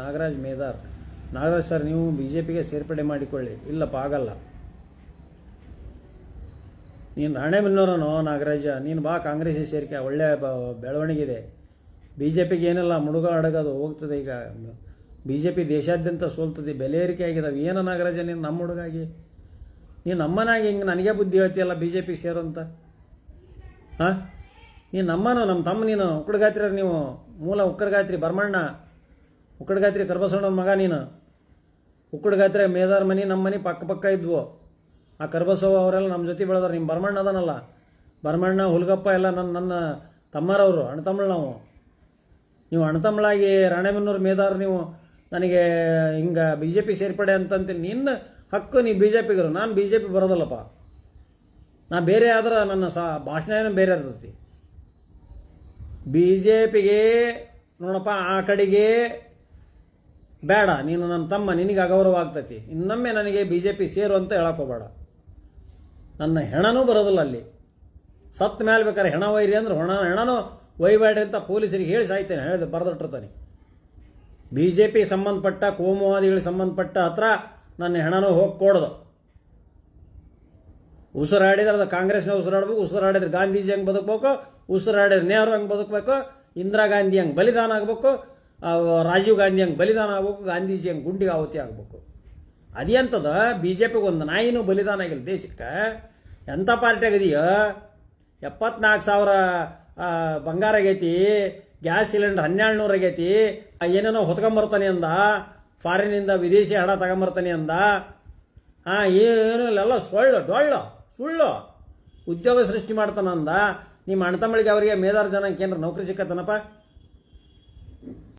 Nagaraj Medar. Nagaraj sir, ನೀವು B J ಪಿಗೆ ಸೇರ್ಪಡೆ ಮಾಡಿಕೊಳ್ಳಿ. ಇಲ್ಲಪ್ಪ, ಆಗಲ್ಲ. ನೀನು ರಾಣೆಬೆನ್ನೂರನೋ, ನಾಗರಾಜ? ನೀನು ಬಾ ಕಾಂಗ್ರೆಸ್ಗೆ ಸೇರಿಕೆ. ಒಳ್ಳೆ ಬ- ಬೆಳವಣಿಗೆ ಇದೆ. ಬಿ ಜೆ ಪಿಗೆ ಏನಿಲ್ಲ ಮುಡುಗ ಅಡಗೋದು ಹೋಗ್ತದೆ ಈಗ. ಬಿ ಜೆ ಪಿ ದೇಶಾದ್ಯಂತ ಸೋಲ್ತದೆ. ಬೆಲೆ ಏರಿಕೆ ಆಗಿದಾವೆ. ಏನು ನಾಗರಾಜ, ನೀನು ನಮ್ಮ ಹುಡುಗಾಗಿ? ನೀನು ನಮ್ಮನಾಗಿ ಹಿಂಗೆ ನನಗೆ ಬುದ್ಧಿ ಹೇಳ್ತೀಯಲ್ಲ ಬಿ ಜೆ ಅಂತ ಹಾಂ? ನೀನು ನಮ್ಮನು ನಮ್ಮ ತಮ್ಮ ನೀನು? ಉಕ್ಕಡಗಾತ್ರಿ ನೀವು? ಮೂಲ ಉಕ್ಕಡಗಾತ್ರಿ ಬರ್ಮಣ್ಣ? ಉಕ್ಕಡಗಾತ್ರಿ ಕರ್ಬಸಣ್ಣನ ಮಗ ನೀನು. ಉಕ್ಕಡಗಾತ್ರಿ ಮೇದಾರ್ ಮನಿ ನಮ್ಮ ಮನೆ ಪಕ್ಕ ಪಕ್ಕ ಇದ್ವು. ಆ ಕರ್ಬಸವ ಅವರೆಲ್ಲ ನಮ್ಮ ಜೊತೆ ಬೆಳೆದಾರೆ. ನಿಮ್ಮ ಬರ್ಮಣ್ಣ ಅದನಲ್ಲ. ಬರ್ಮಣ್ಣ, ಹುಲ್ಗಪ್ಪ ಎಲ್ಲ ನನ್ನ ನನ್ನ ತಮ್ಮರವರು, ಅಣ್ಣತಮ್ಮಳು ನಾವು. ನೀವು ಅಣ್ಣತಮ್ಮಳಾಗಿ ರಾಣೆಬೆನ್ನೂರು ಮೇದಾರ್, ನೀವು ನನಗೆ ಹಿಂಗೆ ಬಿ ಜೆ ಪಿ ಸೇರ್ಪಡೆ ಅಂತಂತ, ನಿನ್ನ ಹಕ್ಕು ನೀ ಬಿ ಜೆ ಪಿಗರು ನಾನು ಬಿ ಜೆ ಪಿ ಬರೋದಲ್ಲಪ್ಪ. ನಾ ಬೇರೆ ಆದ್ರೆ ನನ್ನ ಸಾ ಭಾಷಣ ಏನೋ ಬೇರೆ ಇರ್ತೈತಿ. ಬಿ ಜೆ ಪಿಗೆ ನೋಡಪ್ಪ, ಆ ಕಡೆಗೆ ಬೇಡ, ನೀನು ನನ್ನ ತಮ್ಮ, ನಿನಗೆ ಅಗೌರವ ಆಗ್ತೈತಿ ಇನ್ನೊಮ್ಮೆ ನನಗೆ ಬಿ ಜೆ ಪಿ ಸೇರು ಅಂತ ಹೇಳಕ್ಕೋಬೇಡ ನನ್ನ ಹೆಣನೂ ಬರೋದಿಲ್ಲ ಅಲ್ಲಿ. ಸತ್ ಮೇಲೆ ಬೇಕಾದ್ರೆ ಹೆಣ ವೈರಿ ಅಂದ್ರೆ ಹೊಣ, ಹೆಣನೂ ವೈಬೇಡಿ ಅಂತ ಪೊಲೀಸರಿಗೆ ಹೇಳಿ ಸಾಯ್ತೇನೆ, ಹೇಳಿದೆ, ಬರೆದಿಟ್ಟಿರ್ತಾನೆ. ಬಿ ಜೆ ಪಿ ಸಂಬಂಧಪಟ್ಟ, ಕೋಮುವಾದಿಗಳಿಗೆ ಸಂಬಂಧಪಟ್ಟ ಹತ್ರ ನನ್ನ ಹೆಣನೂ ಹೋಗಿ ಕೊಡೋದು. ಉಸಿರಾಡಿದ್ರೆ ಅದು ಕಾಂಗ್ರೆಸ್ನ ಉಸಿರಾಡ್ಬೇಕು, ಉಸಿರಾಡಿದ್ರೆ ಗಾಂಧೀಜಿ ಹಂಗೆ ಬದುಕಬೇಕು, ಉಸಿರಾಡಿದ್ರೆ ನೆಹರು ಹಂಗೆ ಬದುಕಬೇಕು, ಇಂದಿರಾ ಗಾಂಧಿ ಹಂಗೆ ಬಲಿದಾನ ಆಗಬೇಕು ರಾಜೀವ್ ಗಾಂಧಿ ಹಂಗೆ ಬಲಿದಾನ ಆಗ್ಬೇಕು, ಗಾಂಧೀಜಿ ಹಂಗೆ ಗುಂಡಿಗೆ ಆಹುತಿ ಆಗಬೇಕು. ಅದೇಂತದ ಬಿ ಜೆ ಪಿಗೆ ಒಂದು ನಾಯಿನೂ ಬಲಿದಾನ ಆಗಿಲ್ಲ ದೇಶಕ್ಕೆ. ಎಂಥ ಪಾರ್ಟಿ ಆಗಿದೆಯೋ ಎಪ್ಪತ್ನಾಲ್ಕು ಸಾವಿರ ಬಂಗಾರ ಆಗೈತಿ, ಗ್ಯಾಸ್ ಸಿಲಿಂಡರ್ ಹನ್ನೆರಡು ನೂರು ಆಗೈತಿ ಏನೇನೋ ಹೊತ್ಕೊಂಬರ್ತಾನೆ ಅಂದ ಫಾರಿನಿಂದ ವಿದೇಶಿ ಹಣ ತಗೊಂಬರ್ತಾನೆ ಅಂದ ಹಾಂ ಏನು ಎಲ್ಲ ಸೊಳ್ಳು, ಡೊಳ್ಳು, ಸುಳ್ಳು ಉದ್ಯೋಗ ಸೃಷ್ಟಿ ಮಾಡ್ತಾನಂದ ನಿಮ್ಮ ಅಣ್ಣ ತಮ್ಮಳಿಗೆ ಅವರಿಗೆ ಮೇದಾರ್ ಜನಕ್ಕೆ ಏನಾರ ನೌಕರಿ ಸಿಕ್ಕತ್ತನಪ್ಪ?